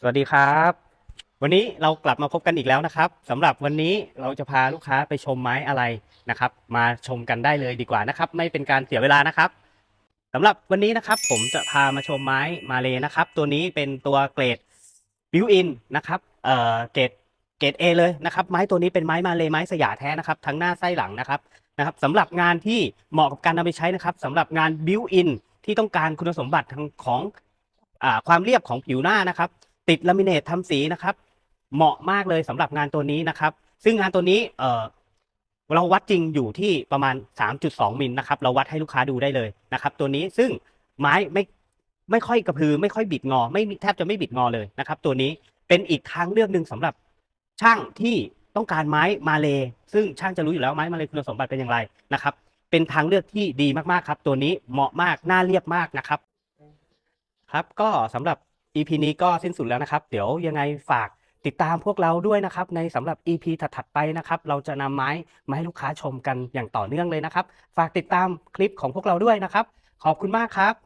สวัสดีครับ วันนี้เรากลับมาพบกันอีกแล้วนะครับสำหรับวันนี้เราจะพาลูกค้าไปชมไม้อะไรนะครับ มาชมกันได้เลยดีกว่านะครับ ไม่เป็นการเสียเวลานะครับสำหรับวันนี้นะครับ ผมจะพามาชมไม้มาเลยนะครับ ตัวนี้เป็นตัวเกรดบิวอินนะครับเอ่อเกรดเกรด A เลยนะครับ ไม้ตัวนี้เป็นไม้มาเลยไม้สยามแท้นะครับ ทั้งหน้าไส้หลังนะครับนะครับสำหรับงานที่เหมาะกับการนำไปใช้นะครับสำหรับงานบิวอินที่ต้องการคุณสมบัติทางของอความเรียบของผิวหน้านะครับ ติดลามิเนตทำสีนะครับ เหมาะมากเลยสำหรับงานตัวนี้นะครับ ซึ่งงานตัวนี้เออเราวัดจริงอยู่ที่ประมาณ 3.2 มิลนะครับ เราวัดให้ลูกค้าดูได้เลยนะครับ ตัวนี้ซึ่งไม้ไม่ไม่ค่อยกระพือ ไม่ค่อยบิดงอ ไม่แทบจะไม่บิดงอเลยนะครับ ตัวนี้เป็นอีกทางเลือกหนึ่งสำหรับช่างที่ต้องการไม้มาเล ซึ่งช่างจะรู้อยู่แล้วไม้มาเลคุณสมบัติเป็นอย่างไรนะครับ เป็นทางเลือกที่ดีมากๆครับ ตัวนี้เหมาะมากน่าเรียบมากนะครับ ครับก็สำหรับ EP นี้ก็สิ้นสุดแล้วนะครับ เดี๋ยวยังไงฝากติดตามพวกเราด้วยนะครับ ในสำหรับ EP ถัดๆไปนะครับ เราจะนำไม้มาให้ลูกค้าชมกันอย่างต่อเนื่องเลยนะครับ ฝากติดตามคลิปของพวกเราด้วยนะครับ ขอบคุณมากครับ